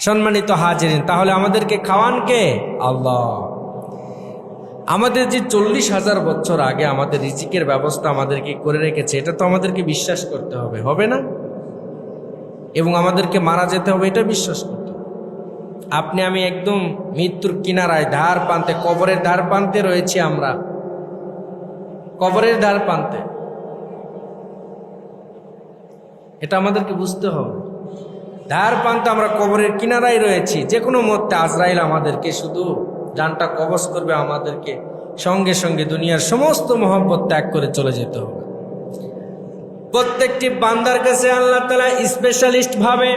সম্মানিত হাজিরিন, তাহলে আমাদেরকে খাওয়ান কে? আল্লাহ। আমাদের যে চল্লিশ হাজার বছর আগে আমাদের রিজিকের ব্যবস্থা আমাদেরকে করে রেখেছে, এটা তো আমাদেরকে বিশ্বাস করতে হবে হবে না? এবং আমাদেরকে মারা যেতে হবে, এটা বিশ্বাস করতে আপনি, আমি একদম মৃত্যুর কিনারায় ধার প্রান্তে, কবরের ধার প্রান্তে রয়েছি আমরা। কবরের ধার প্রান্তে। এটা আমাদেরকে বুঝতে হবে। ধার প্রান্তে আমরা কবরের কিনারায় রয়েছি যে কোনো মধ্যে আজরাইল আমাদেরকে শুধু জানটা কবজ করবে, আমাদেরকে সঙ্গে সঙ্গে দুনিয়ার সমস্ত মহব্বত ত্যাগ করে চলে যেতে হবে। প্রত্যেকটি বান্দার কাছে আল্লাহ তালা স্পেশালিস্ট ভাবে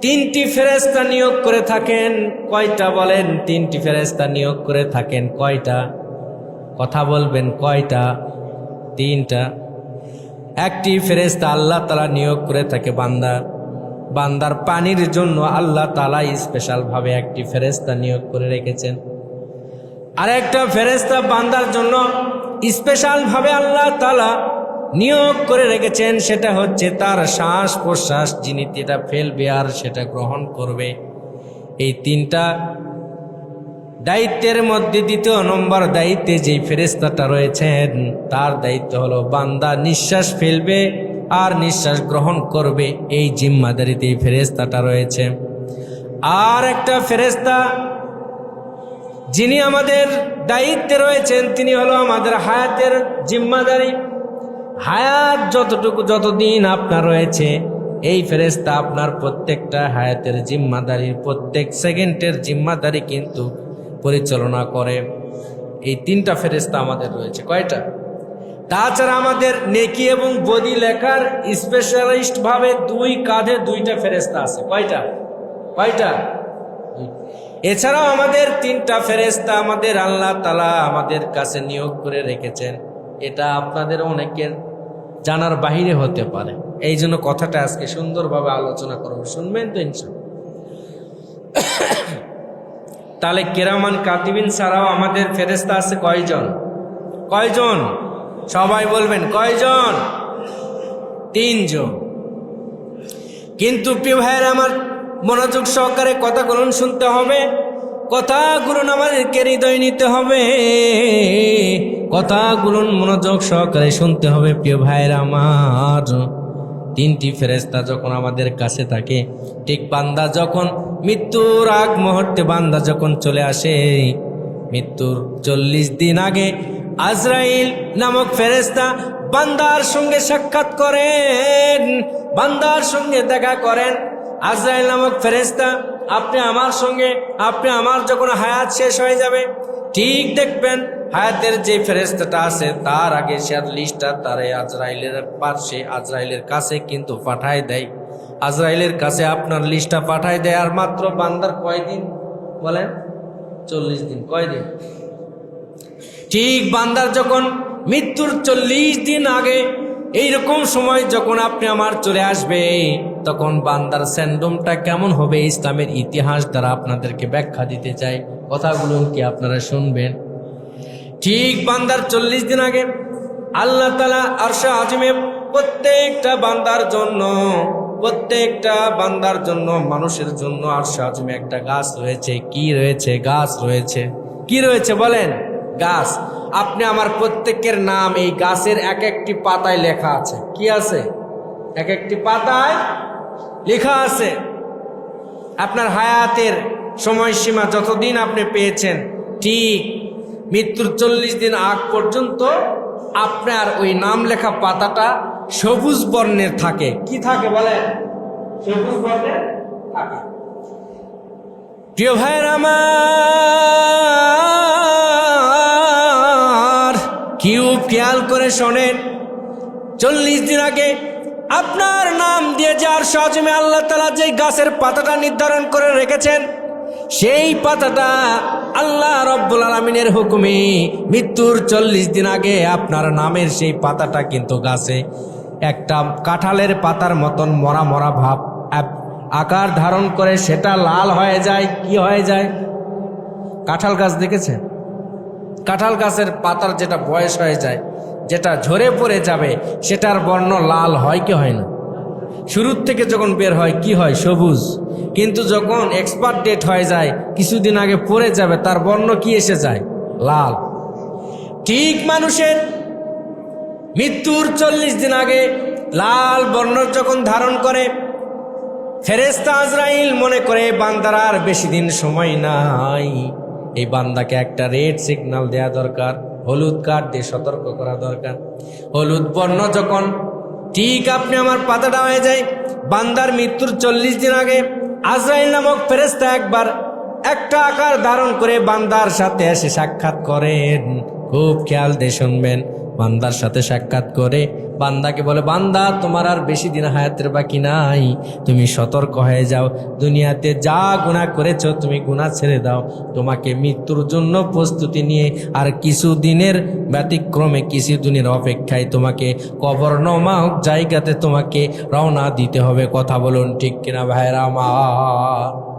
তিনটি ফেরেস্তা নিয়োগ করে থাকেন। কয়টা বলেন? তিনটি ফেরেস্তা নিয়োগ করে থাকেন। কয়টা? কথা বলবেন, কয়টা? তিনটা। একটি ফেরেস্তা আল্লাহ তালা নিয়োগ করে থাকে বান্দা। বান্দার পানির জন্য আল্লাহ তালা স্পেশালভাবে একটি ফেরেস্তা নিয়োগ করে রেখেছেন। আর একটা ফেরেস্তা বান্দার জন্য স্পেশালভাবে আল্লাহ তালা নিয়োগ করে রেখেছেন, সেটা হচ্ছে তার শ্বাস প্রশ্বাস যিনি যেটা ফেলবে আর সেটা গ্রহণ করবে। এই তিনটা দায়িত্বের মধ্যে দ্বিতীয় নম্বর দায়িত্বে যেই ফেরেস্তাটা রয়েছেন, তার দায়িত্ব হলো বান্দা নিঃশ্বাস ফেলবে আর নিঃশ্বাস গ্রহণ করবে এই জিম্মাদারিতে এই ফেরেস্তাটা রয়েছে। আর একটা ফেরেস্তা যিনি আমাদের দায়িত্বে রয়েছেন, তিনি হলো আমাদের হায়াতের জিম্মাদারি। হায়াত যতটুকু, যতদিন আপনার রয়েছে, এই ফেরেস্তা আপনার প্রত্যেকটা হায়াতের জিম্মাদারির, প্রত্যেক সেকেন্ডের জিম্মাদারি কিন্তু পরিচালনা করে। এই তিনটা ফেরেস্তা আমাদের রয়েছে। কয়টা? তাছাড়া আমাদের নেকি এবং বদি লেখার স্পেশালিস্ট ভাবে দুই কাঁধে দুইটা ফেরেস্তা আছে। কয়টা? কয়টা? এছাড়াও আমাদের তিনটা ফেরেস্তা আমাদের আল্লাহ তালা আমাদের কাছে নিয়োগ করে রেখেছেন। এটা আপনাদের অনেকের জানার বাহিরে হতে পারে। এই জন্য কথাটা আজকে সুন্দরভাবে আলোচনা করব। শুনবেন তো ইনশাল্লাহ তাহলে কেরামান কাতিবিন ছাড়াও আমাদের ফেরেস্তা আছে কয়জন? কয়জন? সবাই বলবেন, কয়জন? তিনজন। কিন্তু প্রিয় ভাইয়ের, আমার মনোযোগ সহকারে কথা কথাগুলো শুনতে হবে। কথা কথাগুলো আমাদেরকে হৃদয় নিতে হবে। কথা কথাগুলো মনোযোগ সহকারে শুনতে হবে, প্রিয় ভাইয়ের আমার। তিনটি ফেরেস্তা যখন আমাদের কাছে থাকে, ঠিক বান্দা যখন মৃত্যুর আগ মুহূর্তে বান্দা যখন চলে আসে, মৃত্যুর চল্লিশ দিন আগে আজরাইল নামক ফেরেস্তা বান্দার সঙ্গে সাক্ষাৎ করেন, বান্দার সঙ্গে দেখা করেন। আজরাইল নামক ফেরেস্তা আপনি আমার সঙ্গে, আপনি আমার যখন হায়াত শেষ হয়ে যাবে, ঠিক দেখবেন হায়াতের যে ফেরেস্তাটা আছে, তার আগে সে লিস্টটা তার আজরাইলের পাশে, আজরাইলের কাছে কিন্তু পাঠায় দেয়। আজরাইলের কাছে আপনার লিস্টটা পাঠায় দেয়, আর মাত্র বান্দার কয়দিন? বলেন, চল্লিশ দিন, কয়দিন? ঠিক বান্দার যখন মৃত্যুর চল্লিশ দিন আগে এইরকম সময় যখন আপনি আমার চলে আসবে, তখন বান্দার স্যান্ডমটা কেমন হবে ইসলামের ইতিহাস দ্বারা আপনাদেরকে ব্যাখ্যা দিতে চাই। কথাগুলো কি আপনারা শুনবেন? ঠিক বান্দার চল্লিশ দিন আগে আল্লাহ তালা আরশা আজমে প্রত্যেকটা বান্দার জন্য, প্রত্যেকটা বান্দার জন্য, মানুষের জন্য আরশা আজমে একটা গাছ রয়েছে। কি রয়েছে? গাছ রয়েছে। কি রয়েছে বলেন? গাছ। আপনি আমার প্রত্যেকের নাম এই গাছের এক একটি পাতায় লেখা আছে। কি আছে? এক একটি পাতায় লেখা আছে, আপনার হায়াতের সময়সীমা যতদিন আপনি পেয়েছেন, ঠিক মৃত্যুর চল্লিশ দিন আগ পর্যন্ত আপনার ওই নাম লেখা পাতাটা সবুজ বর্ণের থাকে। কি থাকে বলে সবুজ বর্ণের থাকে। প্রিয় ভাইয়ের আমার খেয়াল করে শোনেন। চল্লিশ দিন আগে আপনার নাম দিয়ে যার সজমে আল্লাহ তালা যে গাছের পাতাটা নির্ধারণ করে রেখেছেন, সেই পাতাটা আল্লাহ রব্বুল আলমিনের হুকুমে মৃত্যুর চল্লিশ দিন আগে আপনার নামের সেই পাতাটা কিন্তু গাছে, একটা কাঁঠালের পাতার মতন মরা মরা ভাব আকার ধারণ করে সেটা লাল হয়ে যায়, কি হয়ে যায়? কাঁঠাল গাছ দেখেছেন? কাঁঠাল গাছের পাতার যেটা বয়স হয়ে যায়, যেটা ঝরে পড়ে যাবে, সেটার বর্ণ লাল হয় কি হয় না? শুরুর থেকে যখন বের হয়, কি হয়? সবুজ। কিন্তু যখন এক্সপায়ার ডেট হয়ে যায়, কিছুদিন আগে পড়ে যাবে, তার বর্ণ কি এসে যায়? লাল। ঠিক মানুষের মৃত্যুর চল্লিশ দিন আগে লাল বর্ণ যখন ধারণ করে ফেরেস্তা আজরাইল মনে করে, বান্দার আর বেশি দিন সময় নাই। এই বান্দাকে একটা রেড সিগনাল দেয়া দরকার, হলুদ কার্ড দিয়ে সতর্ক করা দরকার। হলুদ বর্ণ যখন ঠিক আপনি আমার পাতাটা হয়ে যায়, বান্দার মৃত্যুর চল্লিশ দিন আগে আজরাইল নামক ফেরেস্তা একবার একটা আকার ধারণ করে বান্দার সাথে এসে সাক্ষাৎ করেন। খুব খেয়াল দিয়ে শুনবেন। বান্দার সাথে সাক্ষাৎ করে। বান্দাকে বলে, বান্দা, তোমার আর বেশি দিন হায়াতের বাকি নাই। তুমি সতর্ক হয়ে যাও। দুনিয়াতে যা গুণা করেছ, তুমি গুণা ছেড়ে দাও। তোমাকে মৃত্যুর জন্য প্রস্তুতি নিয়ে আর কিছু দিনের ব্যতিক্রমে, কিছু দিনের অপেক্ষায় তোমাকে কবর নমাক জায়গাতে তোমাকে রওনা দিতে হবে। কথা বলুন, ঠিক কিনা ভাইরা আমার?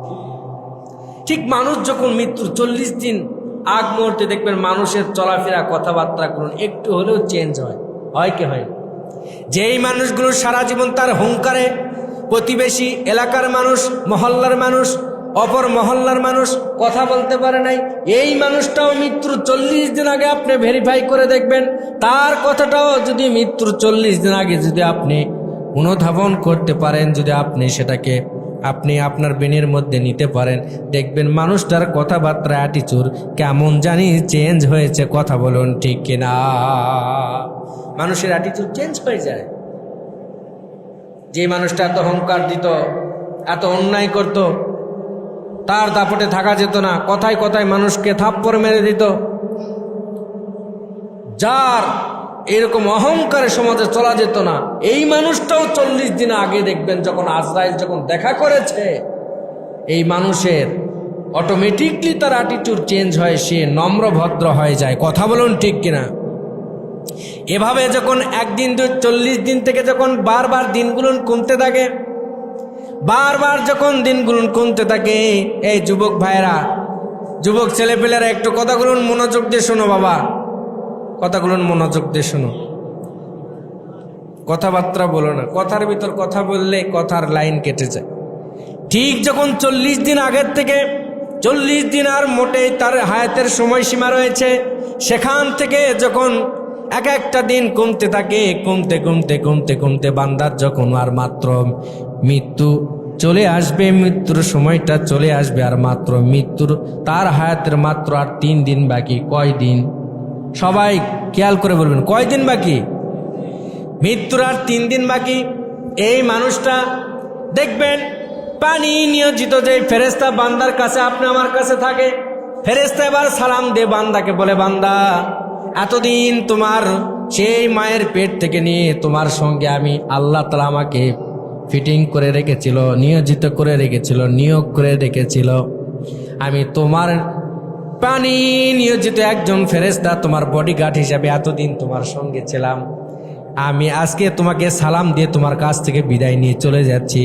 ঠিক মানুষ যখন মৃত্যুর চল্লিশ দিন আগ মুহূর্তে দেখবেন মানুষের চলাফেরা কথাবার্তা করুন, একটু হলেও চেঞ্জ হয়। হয় কি হয় যেই মানুষগুলো সারা জীবন তার হুঙ্কারে প্রতিবেশী এলাকার মানুষ, মহল্লার মানুষ, অপর মহল্লার মানুষ কথা বলতে পারে নাই, এই মানুষটাও মৃত্যুর চল্লিশ দিন আগে আপনি ভেরিফাই করে দেখবেন, তার কথাটাও যদি মৃত্যুর চল্লিশ দিন আগে যদি আপনি অনুধাবন করতে পারেন, যদি আপনি সেটাকে আপনি আপনার বেনের মধ্যে নিতে পারেন। দেখবেন মানুষটার কথাবার্তা অ্যাটিচুর কেমন জানি চেঞ্জ হয়েছে, কথা বলুন ঠিক কিনা? মানুষের অ্যাটিচুড চেঞ্জ হয়ে যায়। যে মানুষটা এত অহংকার দিত, এত অন্যায় করত, তার দাপটে থাকা যেত না, কথায় কথায় মানুষকে থাপ্পড় মেরে দিত। যার এরকম অহংকারে সমাজে চলা যেত না। এই মানুষটাও চল্লিশ দিন আগে দেখবেন যখন আজরাইল যখন দেখা করেছে, এই মানুষের অটোমেটিকলি তার অ্যাটিটিউড চেঞ্জ হয়, সে নম্র ভদ্র হয়ে যায়। কথা বলুন ঠিক কিনা? এভাবে যখন একদিন দু চল্লিশ দিন থেকে যখন বারবার দিনগুলো কমতে থাকে, বারবার যখন দিনগুলো কমতে থাকে, এই যুবক ভাইরা যুবক ছেলেপেলেরা একটু কথাগুলো মনোযোগ দিয়ে শোনো বাবা। কথাগুলো মনোযোগ দিয়ে শোনো। কথাবার্তা বলো না। কথার ভিতর কথা বললে কথার লাইন কেটে যায়। ঠিক যখন চল্লিশ দিন আগের থেকে, চল্লিশ দিন আর মোটেই তার হায়াতের সময়সীমা রয়েছে, সেখান থেকে যখন এক একটা দিন কমতে থাকে, কমতে কমতে কমতে কমতে বান্দার যখন আর মাত্র মৃত্যু চলে আসবে, মৃত্যুর সময়টা চলে আসবে আর মাত্র মৃত্যুর, তার হায়াতের মাত্র আর তিন দিন বাকি। কয় দিন সবাই খেয়াল করে বলবেন কয় দিন বাকি? মৃত্যুর আর তিন দিন বাকি। এই মানুষটা, দেখবেন, পানি নিয়োজিত যে ফেরেস্তা বান্দার কাছে, আপনি আমার কাছে থাকে ফেরেস্তা এবার সালাম দে বান্দাকে বলে, বান্দা, এতদিন তোমার সেই মায়ের পেট থেকে নিয়ে তোমার সঙ্গে আমি আল্লাহ তালা আমাকে ফিটিং করে রেখেছিল, নিয়োজিত করে রেখেছিল, নিয়োগ করে রেখেছিল। আমি তোমার পানি নিয়োজিত একজন ফেরেস্তা তোমার বডিগার্ড হিসাবে এতদিন তোমার সঙ্গে ছিলাম। আমি আজকে তোমাকে সালাম দিয়ে তোমার কাছ থেকে বিদায় নিয়ে চলে যাচ্ছি।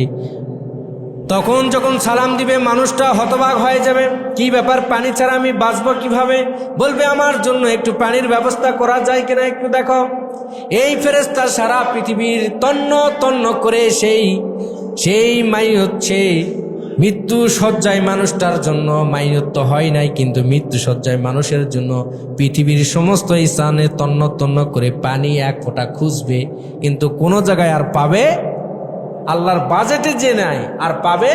তখন যখন সালাম দিবে, মানুষটা হতবাক হয়ে যাবে। কি ব্যাপার, পানি ছাড়া আমি বাঁচবো কীভাবে? বলবে, আমার জন্য একটু পানির ব্যবস্থা করা যায় কিনা একটু দেখো এই ফেরেস্তা সারা পৃথিবীর তন্ন তন্ন করে সেই সেই মাই হচ্ছে মৃত্যু সজ্জায় মানুষটার জন্য মাইনত্ব হয় নাই, কিন্তু মৃত্যু সজ্জায় মানুষের জন্য পৃথিবীর সমস্ত স্থানে তন্ন তন্ন করে পানি এক ফোঁটা খুঁজবে, কিন্তু কোনো জায়গায় আর পাবে? আল্লাহর বাজেটে যে নাই, আর পাবে?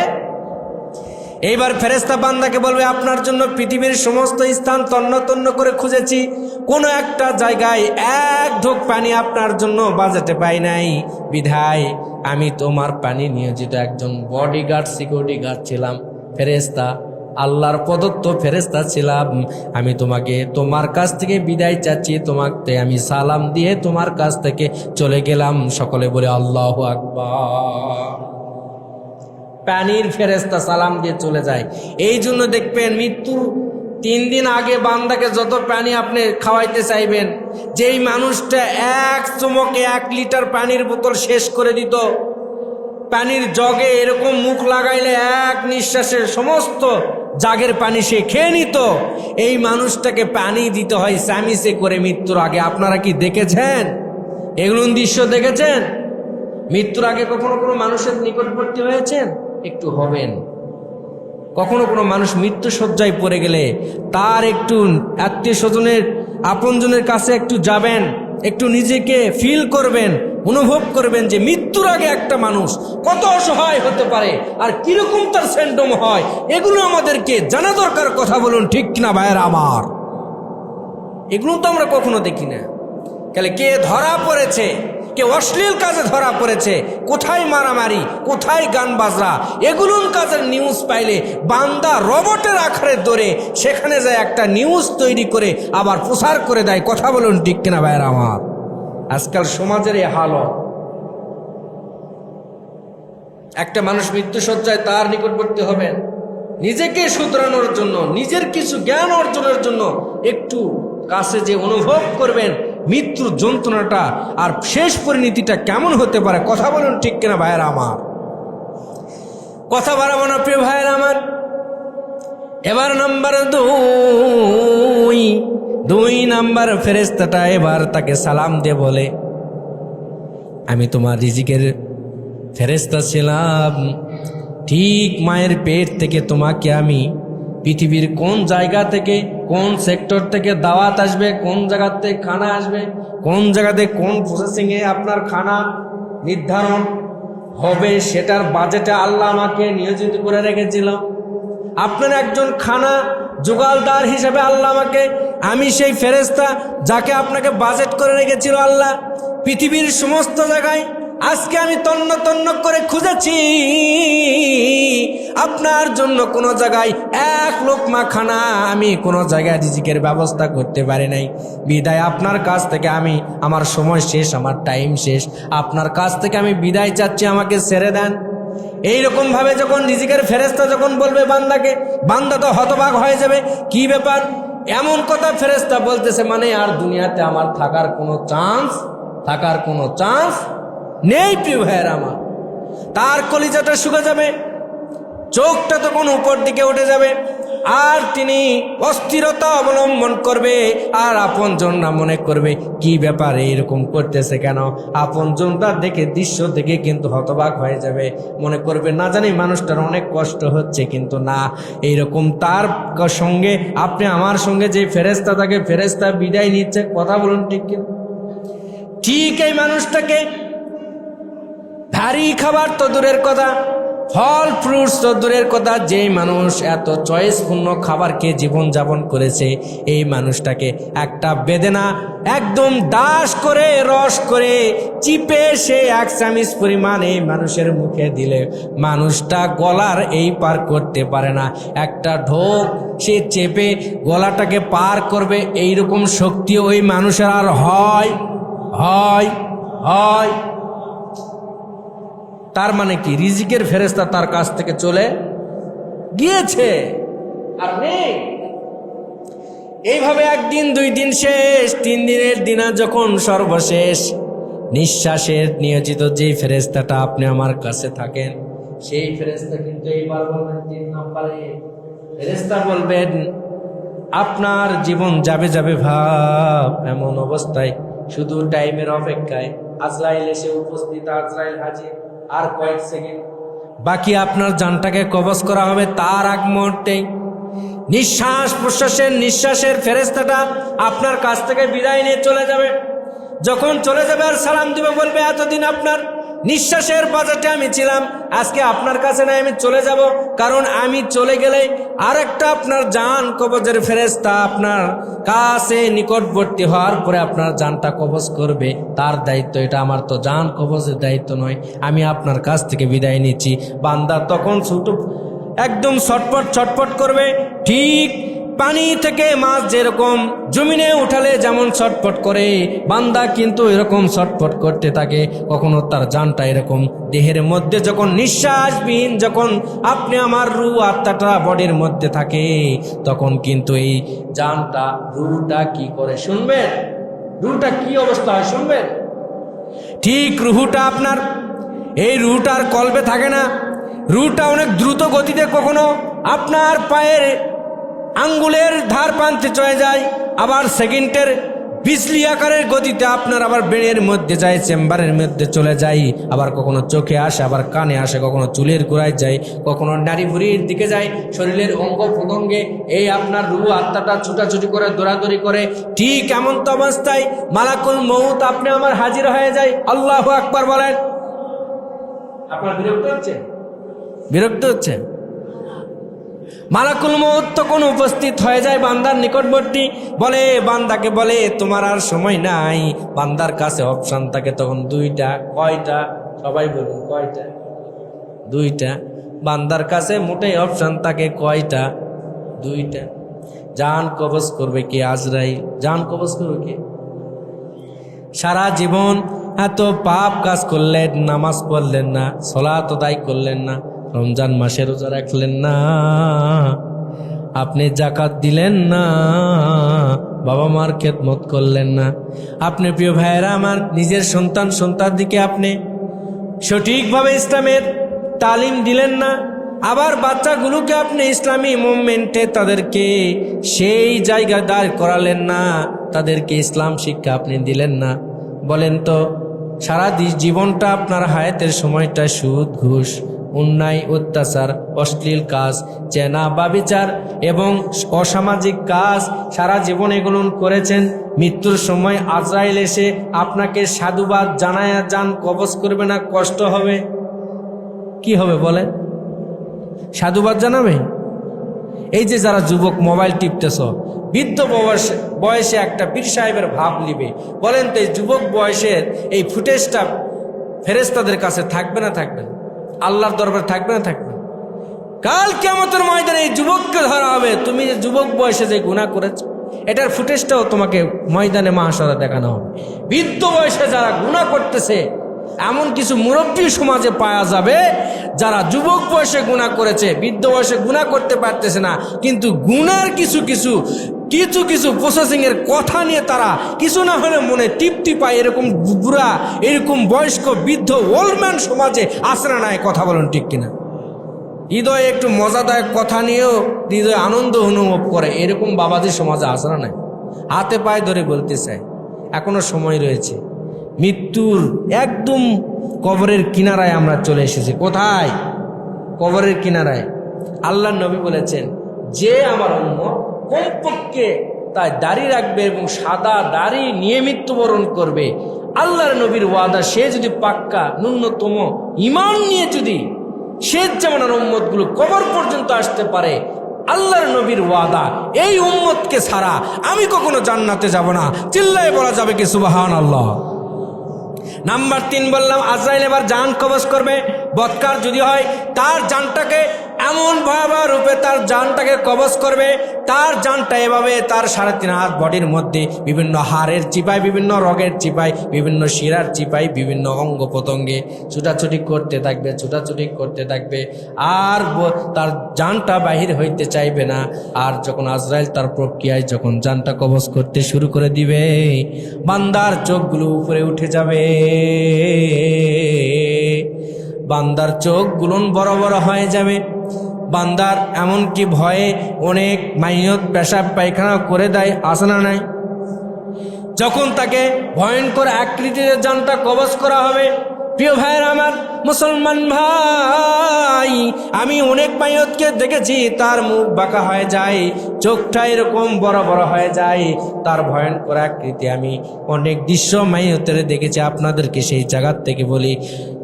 এইবার ফেরেস্তা বান্দাকে বলবে, আপনার জন্য পৃথিবীর সমস্ত স্থান তন্ন তন্ন করে খুঁজেছি। কোনো একটা জায়গায় এক ঢোক পানি আপনার জন্য বাজেটে পাই নাই। বিধায়, আমি তোমার পানি নিয়োজিত একজন বডিগার্ড সিকিউরিটি গার্ড ছিলাম। ফেরেস্তা আল্লাহর প্রদত্ত ফেরেস্তা ছিলাম। আমি তোমাকে, তোমার কাছ থেকে বিদায় চাচ্ছি। তোমাকে আমি সালাম দিয়ে তোমার কাছ থেকে চলে গেলাম। সকলে বলে, আল্লাহ আকবার। পানির ফেরেস্তা সালাম দিয়ে চলে যায়। এই জন্য দেখবেন মৃত্যু তিন দিন আগে বান্দাকে যত পানি আপনি খাওয়াইতে চাইবেন, যেই মানুষটা এক চমকে এক লিটার পানির বোতল শেষ করে দিত, পানির জগে এরকম মুখ লাগাইলে এক নিঃশ্বাসে সমস্ত জাগের পানি সে খেয়ে নিত। এই মানুষটাকে পানি দিতে হয় স্যামিসে করে মৃত্যুর আগে। আপনারা কি দেখেছেন? এগুলো দৃশ্য দেখেছেন? মৃত্যুর আগে কখনো কোনো মানুষের নিকটবর্তী হয়েছেন? একটু হবেন। কখনো কোনো মানুষ মৃত্যু সজ্জায় পড়ে গেলে তার একটু আত্মীয় স্বজনের আপনজনের কাছে একটু যাবেন, একটু নিজেকে ফিল করবেন, অনুভব করবেন যে মৃত্যুর আগে একটা মানুষ কত অসহায় হতে পারে আর কীরকম তার স্যান্ডম হয়, এগুলো আমাদেরকে জানা দরকার, কথা বলুন, ঠিক না ভাইয়ের আমার? এগুলো তো আমরা কখনো দেখি না। তাহলে কে ধরা পড়েছে? কে অশ্লীল কাজে ধরা পড়েছে, কোথায় মারামারি, কোথায় গান বাজরা এগুলোর কাজের নিউজ পাইলে বান্দা রবটের আখারে ধরে সেখানে যায় একটা নিউজ তৈরি করে, আবার প্রসার করে দেয়। কথা বলুন ঠিক কিনা ভাইয়ের আমার? আজকাল সমাজের এই হালত। একটা মানুষ মৃত্যুসজ্জায় তার নিকটবর্তী হবেন নিজেকে শুধরানোর জন্য, নিজের কিছু জ্ঞান অর্জনের জন্য একটু কাছে যে অনুভব করবেন মৃত্যুর যন্ত্রণাটা আর শেষ পরিণতিটা কেমন হতে পারে? কথা বলুন ঠিক কিনা ভাইয়ের আমার। কথা বাড়াবো না প্রিয় ভাইয়ের আমার। এবার নাম্বার দুই। দুই নাম্বার ফেরেস্তাটা এবার তাকে সালাম দিয়ে বলে, আমি তোমার রিজিকের ফেরেস্তা ছিলাম। ঠিক মায়ের পেট থেকে তোমাকে আমি পৃথিবীর কোন জায়গা থেকে, কোন সেক্টর থেকে দাওয়াত আসবে, কোন জায়গা থেকে খানা আসবে, কোন জায়গাতে কোন প্রসেসিংয়ে আপনার খানা নির্ধারণ হবে, সেটার বাজেটে আল্লাহ আমাকে নিয়োজিত করে রেখেছিল। আপনার একজন খানা জোগালদার হিসেবে আল্লাহ আমাকে, আমি সেই ফেরেস্তা যাকে আপনাকে বাজেট করে রেখেছিল আল্লাহ, পৃথিবীর সমস্ত জায়গায় আজকে আমি তন্ন তন্ন করে খুঁজেছি। আপনার জন্য কোনো জায়গায় এক লোকমা খানা আমি কোনো জায়গায় রিজিকের ব্যবস্থা করতে পারি নাই। বিদায় আপনার কাছ থেকে আমি, আমার সময় শেষ, আমার টাইম শেষ। আপনার কাছ থেকে আমি বিদায় চাচ্ছি, আমাকে ছেড়ে দেন। এইরকম ভাবে যখন রিজিকের ফেরেস্তা যখন বলবে বান্দাকে, বান্দা তো হতবাক হয়ে যাবে, কি ব্যাপার? এমন কথা ফেরেস্তা বলতেছে মানে আর দুনিয়াতে আমার থাকার কোনো চান্স থাকার কোনো চান্স নেই প্রিয় ভাইয়ের আমার। তার কলিজাটা শুকে যাবে, চোখটা তখন উপর দিকে উঠে যাবে, আর তিনি অস্থিরতা অবলম্বন করবে, আর আপনজনরা মনে করবে, কি ব্যাপার এইরকম করতেছে কেন? আপন আপনজনটা দেখে, দৃশ্য দেখে কিন্তু হতবাক হয়ে যাবে। মনে করবে, না জানি, মানুষটার অনেক কষ্ট হচ্ছে, কিন্তু না, এইরকম তার সঙ্গে, আপনি আমার সঙ্গে যে ফেরেস্তা তাকে ফেরেস্তা বিদায় নিচ্ছে, কথা বলুন ঠিক ঠিক এই মানুষটাকে ভারী খাবার তো দূরের কথা, ফল ফ্রুটস তো দূরের কথা, যেই মানুষ এত চয়েসপূর্ণ খাবারকে জীবন যাপন করেছে, এই মানুষটাকে একটা বেদনা একদম দাস করে, রস করে চিপে সে এক চামিচ পরিমাণ এই মানুষের মুখে দিলে। মানুষটা গলার এই পার করতে পারে না। একটা ঢোক, সে চেপে গলাটাকে পার করবে এই রকম শক্তি ওই মানুষের আর হয় হয় হয়। তার মানে কি? রিজিকের ফেরেস্তা তার কাছ থেকে চলে গিয়েছে। আর নেই। এইভাবে একদিন, দুই দিন শেষ, তিন দিনের দিনা যখন সর্বশেষ নিঃশ্বাসের নিয়োজিত যে ফেরেস্তাটা আপনি আমার কাছে থাকেন, সেই ফেরেস্তা কিন্তু এইবার বলবেন তিন নম্বরে। ফেরেস্তা বলবেন, আপনার জীবন যাবে যাবে ভাব। এমন অবস্থায় শুধু টাইমের অপেক্ষায় আজরাইল এসে উপস্থিত, আজরাইল হাজির। আর কয়েক সেকেন্ড। বাকি আপনার জানটাকে কবজ করা হবে তার এক মুহূর্তে নিঃশ্বাস প্রশ্বাসের নিঃশ্বাসের ফেরেস্তাটা আপনার কাছ থেকে বিদায় নিয়ে চলে যাবে। যখন চলে যাবে আর সালাম দিবে বলবে, এতদিন আপনার নিঃশ্বাসের বাজারটা আমি ছিলাম। আজকে আপনার কাছে নাই, আমি চলে যাব। কারণ আমি চলে গেলে আর একটা আপনার জান কবজের ফেরেস্তা আপনার কাছে নিকটবর্তী হওয়ার পরে আপনার জানটা কবজ করবে। তার দায়িত্ব এটা, আমার তো জান কবজের দায়িত্ব নয়। আমি আপনার কাছ থেকে বিদায় নিচ্ছি। বান্দা তখন ছোট একদম ছটপট ছটপট করবে। ঠিক পানি থেকে মাছ যেরকম জমিনে উঠালে যেমন ছটফট করে, বান্দা কিন্তু এরকম ছটপট করতে থাকে। কখনো তার জানটা এরকম। দেহের মধ্যে যখন নিঃশ্বাসবিহীন যখন আপনি আমার রু আত্মাটা বডির মধ্যে থাকে, তখন কিন্তু এই জানটা, রুটা কি করে শুনবেন? রুটা কি অবস্থা হয় শুনবেন? ঠিক রুহুটা আপনার। এই রুটার কলবে থাকে না। রুটা অনেক দ্রুত গতিতে কখনো আপনার পায়ের আঙ্গুলের ধার প্রান্তে চলে যায়, আবার সেকেন্ডের বিজলি আকারের গতিতে আপনার আবার ব্রেনের মধ্যে যায়, চেম্বারের মধ্যে চলে যায়, আবার কখনো চোখে আসে, আবার কানে আসে, কখনো চুলের গোড়ায় যায়, কখনো নারী ভুড়ির দিকে যায়, শরীরের অঙ্গ প্রত্যঙ্গে এই আপনার রু আত্মাটা ছুটাছুটি করে, দৌড়াদৌড়ি করে, ঠিক এমন তো অবস্থায় মালাকুল মৌত আপনি আমার হাজির হয়ে যায়, আল্লাহ আকবার বলেন। আপনার বিরক্ত হচ্ছে? বিরক্ত হচ্ছে? মালাকুল মৌত তখন উপস্থিত হয়ে যায় বান্দার নিকটবর্তী। বলে, বান্দাকে বলে, তোমার আর সময় নাই। বান্দার কাছে অপশন থাকে তখন দুইটা, কয়টা? সবাই বলুন, কয়টা? দুইটা। বান্দার কাছে মোটেই অপশন থাকে কয়টা? দুইটা। জান কবজ করবে কি আজরাই জান কবজ করবে কি? সারা জীবন এত পাপ কাজ করলেন, নামাজ পড়লেন না, সলাত দায় করলেন না। রমজান মাসে রোজা রাখলেন না। আপনি জাকাত দিলেন না। বাবা মার খেদমত করলেন না। আপনি প্রিয় ভাইয়েরা, আমার নিজের সন্তান সন্তান দিকে আপনি সঠিকভাবে ইসলামের তালিম দিলেন না। আবার বাচ্চাগুলোকে আপনি ইসলামী মুভমেন্টে তাদেরকে সেই জায়গায় দাঁড় করালেন না। তাদেরকে ইসলাম শিক্ষা আপনি দিলেন না। বলেন তো, সারা জীবনটা আপনার হায়াতের সময়টা সুদ, ঘুষ অন্যায়, অত্যাচার, অশ্লীল কাজ, চেনা বা বিচার এবং অসামাজিক কাজ সারা জীবন এগুলো করেছেন। মৃত্যুর সময় আজরাইল এসে আপনাকে সাধুবাদ জানায়া যান, কবজ করবে না, কষ্ট হবে। কি হবে বলেন? সাধুবাদ জানাবে? এই যে যারা যুবক মোবাইল টিপতেছ, বৃদ্ধ বয়সে বয়সে একটা পীর সাহেবের ভাব নিবে। বলেন তো, এই যুবক বয়সের এই ফুটেজটা ফেরেস্তাদের কাছে থাকবে না থাকবে না? আল্লাহর দরবারে থাকবে না থাকবে? কাল কেমতের ময়দানে এই যুবককে ধরা হবে তুমি যে যুবক বয়সে যে গুণা করেছ, এটার ফুটেজটাও তোমাকে ময়দানে মহাসরা দেখানো হবে বৃদ্ধ বয়সে যারা গুণা করতেছে এমন কিছু মুরব্বী সমাজে পাওয়া যাবে যারা যুবক বয়সে গুণা করেছে, বৃদ্ধ বয়সে গুণা করতে পারতেছে না, কিন্তু গুণার কিছু কিছু কিছু কিছু প্রসেসিং এর কথা নিয়ে তারা কিছু না হলে মনে তৃপ্তি পায়। এরকম বুড়া, এরকম বয়স্ক, বৃদ্ধ ওল্ডম্যান সমাজে আসরা নাই কথা বলেন ঠিক কিনা? হৃদয়ে একটু মজাদায়ক কথা নিয়েও হৃদয়ে আনন্দ অনুভব করে। এরকম বাবাদের সমাজে আসরা নাই। হাতে পায়ে ধরে বলতে চাই এখনও সময় রয়েছে। মৃত্যুর একদম কবরের কিনারায় আমরা চলে এসেছি। কোথায়? কবরের কিনারায়। আল্লাহ নবী বলেছেন, যে আমার অন্য কমপক্ষে তাই দাড়ি রাখবে এবং সাদা দাড়ি নিয়ে মৃত্যুবরণ করবে। আল্লাহর নবীর ওয়াদা, সে যদি পাক্কা ন্যূনতম ইমান নিয়ে যদি শেষ জামানার উম্মতগুলো কবর পর্যন্ত আসতে পারে, আল্লাহর নবীর ওয়াদা, এই উম্মতকে ছাড়া আমি কখনো জান্নাতে যাব না। চিল্লায় বলা যাবে কি সুবাহান আল্লাহ নাম্বার তিন বললাম আজরাইল এবার জান কবজ করবে। বৎকার যদি হয় তার জানটাকে এমন ভয়াবহ রূপে তার জানটাকে কবজ করবে, তার জানটা এভাবে তার সাড়ে তিন হাত বডির মধ্যে বিভিন্ন হাড়ের চিপায়, বিভিন্ন রগের চিপায়, বিভিন্ন শিরার চিপায়, বিভিন্ন অঙ্গ প্রত্যঙ্গে ছুটাছুটি করতে থাকবে, ছুটাছুটি করতে থাকবে। আর তার জানটা বাহির হইতে চাইবে না। আর যখন আজরাইল তার প্রক্রিয়ায় যখন জানটা কবজ করতে শুরু করে দিবে, বান্দার চোখগুলো উপরে উঠে যাবে। বান্দার চোখ গুলন বড় বড় হয়ে যাবে। বান্দার এমনকি ভয়ে অনেক মাইয়ত, পেশাব, পায়খানা করে দেয় আসনা নাই। যখন তাকে ভয়ঙ্কর আকৃতির জানটা কবজ করা হবে প্রিয় ভাইয়ের আমার মুসলমান ভাই, আমি অনেক মাইয়তকে দেখেছি, তার মুখ বাঁকা হয়ে যায়, চোখটা এরকম বড় বড় হয়ে যায়। তার ভয়ঙ্কর আকৃতি আমি অনেক দৃশ্য মাইয়তের দেখেছি, আপনাদেরকে সেই জায়গার থেকে বলি।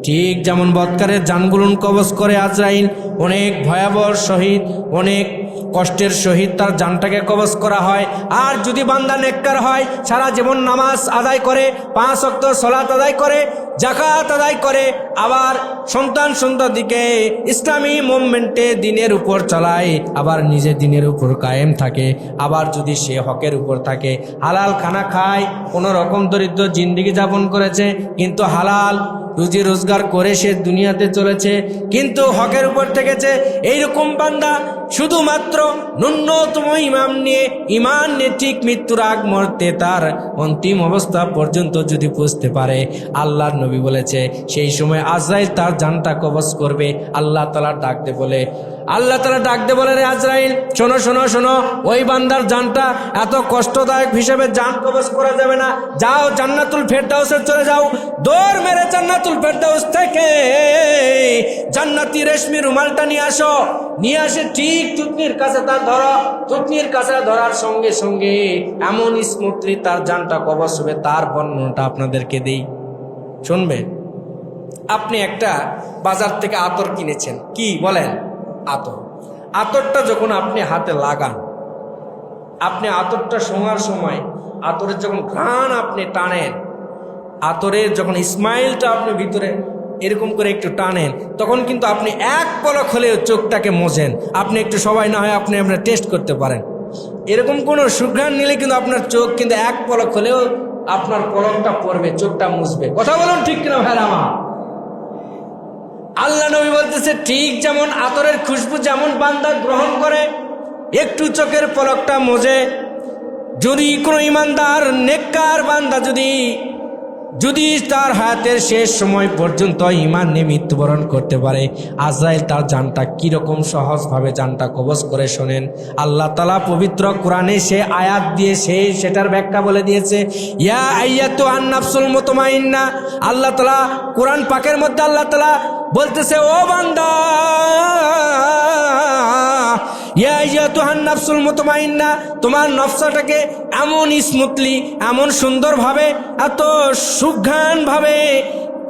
ঠিক যেমন বৎকারের জানগুলুন কবজ করে আজরাইল, অনেক ভয়াবহ সহিত অনেক কষ্টের সহিত তার জানটাকে কবজ করা হয়। আর যদি বান্দা নেককার হয়, সারা জীবন নামাজ আদায় করে, পাঁচ অক্ত সলাত আদায় করে জাকাত আদায় করে, আবার সন্তান সন্ততিকে ইসলামী মুভমেন্টে দিনের উপর চালায়, আবার নিজে দিনের উপর কায়েম থাকে। আবার যদি সে হকের উপর থাকে, হালাল খানা খায় কোনো রকম দরিদ্র জিন্দিগি যাপন করেছে, কিন্তু হালাল রুজি রোজগার করে সে দুনিয়াতে চলেছে। কিন্তু হকের উপর থেকেছে, এইরকম বান্দা শুধুমাত্র ন্যূনতম ইমাম নিয়ে, ইমান নিয়ে ঠিক মৃত্যুর আগ মর্তে তার অন্তিম অবস্থা পর্যন্ত যদি পুষতে পারে, আল্লাহর নবী বলেছে, সেই সময় আজরাইল তার জানটা কবজ করবে, আল্লাহ তালার ডাকতে বলে আল্লাহ তালা ডাক দে বলে, রে আজরাইল, শোনো শোনো শোনো, ওই বান্দার জানটা এত কষ্টদায়ক হিসেবে জান কবজ করা যাবে না। যাও জান্নাতুল ফেরদাউসে চলে যাও। দৌড় মেরে জান্নাতুল ফেরদাউস থেকে জান্নাতি রেশমি রুমালটা নিয়ে আসো। নিয়ে আসে ঠিক তুতনির কাছে তার ধরো। তুতনির কাছে ধরার সঙ্গে সঙ্গে এমন স্মৃতি তার জানটা কবজ হবে। তার বর্ণনাটা আপনাদেরকে দেই। শুনবে? আপনি একটা বাজার থেকে আতর কিনেছেন। কি বলেন? আতর। আতরটা যখন আপনি হাতে লাগান, আপনি আতরটা শোঙার সময় আতরের যখন ঘ্রাণ আপনি টানেন, আতরের যখন স্মাইলটা আপনি ভিতরে এরকম করে একটু টানেন, তখন কিন্তু আপনি এক পলক হলেও চোখটাকে মোজেন। আপনি একটু সবাই না হয় আপনি আপনার টেস্ট করতে পারেন। এরকম কোনো সুঘ্রাণ নিলে কিন্তু আপনার চোখ কিন্তু এক পলক হলেও আপনার পলকটা পড়বে, চোখটা মুছবে। কথা বলুন ঠিক কিনা ভাই আমার? আল্লাহ নবী বলতেছে, ঠিক যেমন আতরের খুশবু যেমন বান্দা গ্রহণ করে, একটু চোখের পলকটা মজে। যদি কোনো ইমানদার, নেককার বান্দা যদি যদি তার হায়াতের শেষ সময় পর্যন্ত ইমান নিয়ে মৃত্যুবরণ করতে পারে, আজরাইল তার জানটা কীরকম সহজভাবে জানটা কবজ করে শোনেন। আল্লাহ তালা পবিত্র কোরআনে সে আয়াত দিয়ে সে, সেটার ব্যাখ্যা বলে দিয়েছে, ইয়া আইয়া তো আন্নাফসুল মতমাইন্না। আল্লাহ তালা কোরআন পাকের মধ্যে আল্লাহ তালা বলতেছে ও বান্দা নাফসুল মতমাইন্না তোমার নফসাটাকে এমন স্মুথলি এমন সুন্দরভাবে এত সুঘ্রাণভাবে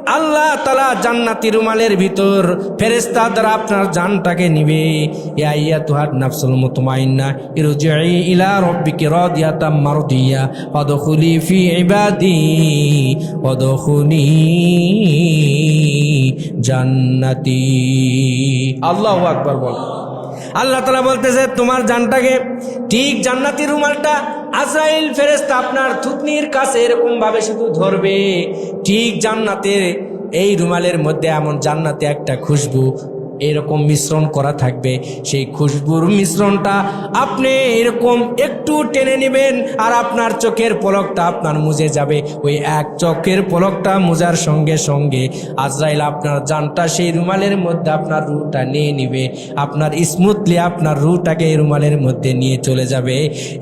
আল্লাহ তালা জান্নাতি রুমালের ভিতর ফেরেস্তা দ্বারা আপনার জানটাকে নিবে। ইয়া তুহার নাফসুল মুতমাইন্না ইরজিই ইলা রব্বিকি রাদিয়াতাম মারদিয়া ওয়াদখুলি ফি ইবাদি ওয়াদখুলি জান্নাতি। আল্লাহু আকবার বল। আল্লাহ তালা বলতেছে তোমার জানটাকে ঠিক জান্নাতি রুমালটা আজরাইল ফেরেস্তা আপনার থুতনির কাছে এরকম ভাবে শুধু ধরবে, ঠিক জান্নাতের এই রুমালের মধ্যে এমন জান্নাতে একটা খুশবু এরকম মিশ্রণ করা থাকবে। সেই খুশবুর মিশ্রণটা আপনি এরকম একটু টেনে নেবেন আর আপনার চোখের পলকটা আপনার মুজে যাবে। ওই এক চোখের পলকটা মুজার সঙ্গে সঙ্গে আজরাইল আপনার জানটা সেই রুমালের মধ্যে আপনার রুটা নিয়ে নিবে। আপনার স্মুথলি আপনার রুটাকে এই রুমালের মধ্যে নিয়ে চলে যাবে।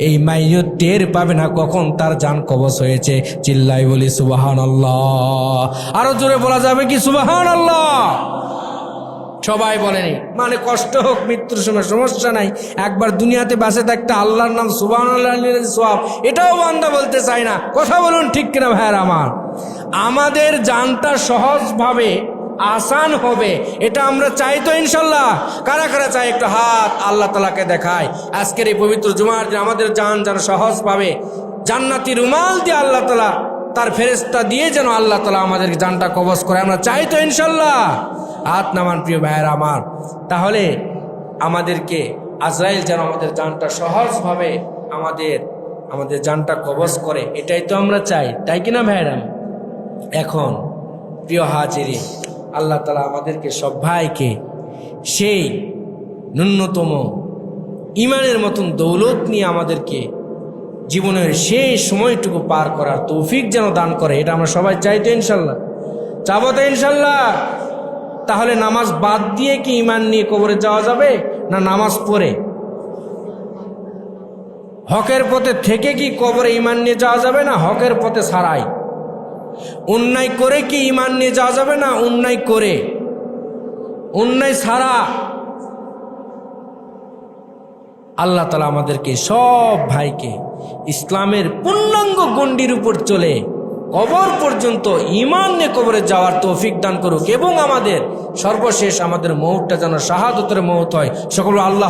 এই মাইয় টের পাবে না কখন তার জান কবচ হয়েছে। চিল্লাই বলি সুবাহান আল্লাহ আরও জোরে বলা যাবে কি সুবাহান আল্লাহ সবাই বলেনি। মানে কষ্ট হোক, মৃত্যুর সময় সমস্যা নাই। একবার দুনিয়াতে বাসে থাকতে আল্লাহর নাম সুবাহ সব এটাও বান্দা বলতে চাই না। কথা বলুন ঠিক কিনা ভাইয়ার আমার? আমাদের জানটা সহজভাবে আসান হবে, এটা আমরা চাই তো ইনশাল্লাহ। কারা কারা চাই একটু হাত আল্লাহ তালাকে দেখায়। আজকের এই পবিত্র জুমার আমাদের জান যেন সহজভাবে জান্নাতি রুমাল দিয়ে আল্লাহ তালা তার ফেরেস্তা দিয়ে যেন আল্লাহ তালা আমাদের জানটা কবজ করে। আমরা চাই তো ইনশাল্লাহ হাত নামান, প্রিয় ভাইয়ের আমার। তাহলে আমাদেরকে আজরাইল যেন আমাদের জানটা সহজভাবে আমাদের আমাদের জানটা কবজ করে। এটাই তো আমরা চাই। তাই কিনা ভাইয়েরা? এখন, প্রিয় হাজিরি, আল্লাহ তালা আমাদেরকে সব ভাইকে সেই ন্যূনতম ইমানের মতন দৌলত নিয়ে আমাদেরকে জীবনের সেই সময়টুকু পার করার তৌফিক যেন দান করে, এটা আমরা সবাই চাই তো ইনশাল্লাহ। চাবো তো ইনশাল্লাহ। তাহলে নামাজ বাদ দিয়ে কি ইমান নিয়ে কবরে যাওয়া যাবে না নামাজ পড়ে? হকের পথে থেকে কি কবরে ইমান নিয়ে যাওয়া যাবে না হকের পথে ছাড়াই অন্যায় করে কি ইমান নিয়ে যাওয়া যাবে না অন্যায় করে? অন্যায় ছাড়া আল্লাহ তালা আমাদেরকে সব ভাইকে ইসলামের পূর্ণাঙ্গ গণ্ডির উপর চলে কবর পর্যন্ত ইমান নিয়ে কবরে যাওয়ার তৌফিক দান করুক এবং আমাদের সর্বশেষ আমাদের মৌতটা যেন শাহাদতের মৌত হয়। সকল আল্লাহ